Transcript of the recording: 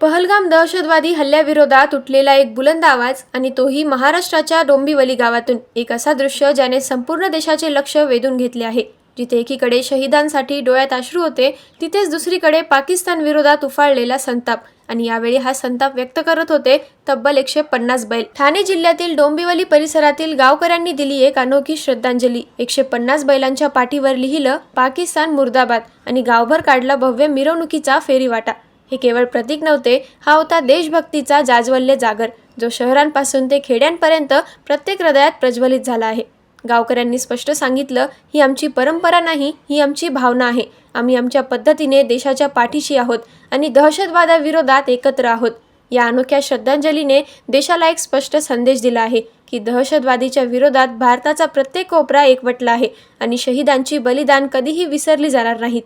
पहलगाम दहशतवादी हल्ल्याविरोधात उठलेला एक बुलंद आवाज आणि तोही महाराष्ट्राच्या डोंबिवली गावातून. एक असा दृश्य ज्याने संपूर्ण देशाचे लक्ष वेधून घेतले आहे. जिथे एकीकडे शहीदांसाठी डोळ्यात अश्रू होते तिथेच दुसरीकडे पाकिस्तान विरोधात उफाळलेला संताप. आणि यावेळी हा संताप व्यक्त करत होते तब्बल एकशे पन्नास बैल. ठाणे जिल्ह्यातील डोंबिवली परिसरातील गावकऱ्यांनी दिली एक अनोखी श्रद्धांजली. एकशे पन्नास बैलांच्या पाठीवर लिहिलं पाकिस्तान मुर्दाबाद आणि गावभर काढला भव्य मिरवणुकीचा फेरीवाटा. हे केवळ प्रतीक नव्हते हा होता देशभक्तीचा जाजवल्य जागर जो शहरांपासून ते खेड्यांपर्यंत प्रत्येक हृदयात प्रज्वलित झाला आहे. गावकऱ्यांनी स्पष्ट सांगितलं ही आमची परंपरा नाही ही आमची भावना आहे. आम्ही आमच्या पद्धतीने देशाच्या पाठीशी आहोत आणि दहशतवादाविरोधात एकत्र आहोत. या अनोख्या श्रद्धांजलीने देशाला एक स्पष्ट संदेश दिला आहे की दहशतवादीच्या विरोधात भारताचा प्रत्येक कोपरा एकवटला आहे आणि शहीदांची बलिदान कधीही विसरली जाणार नाहीत.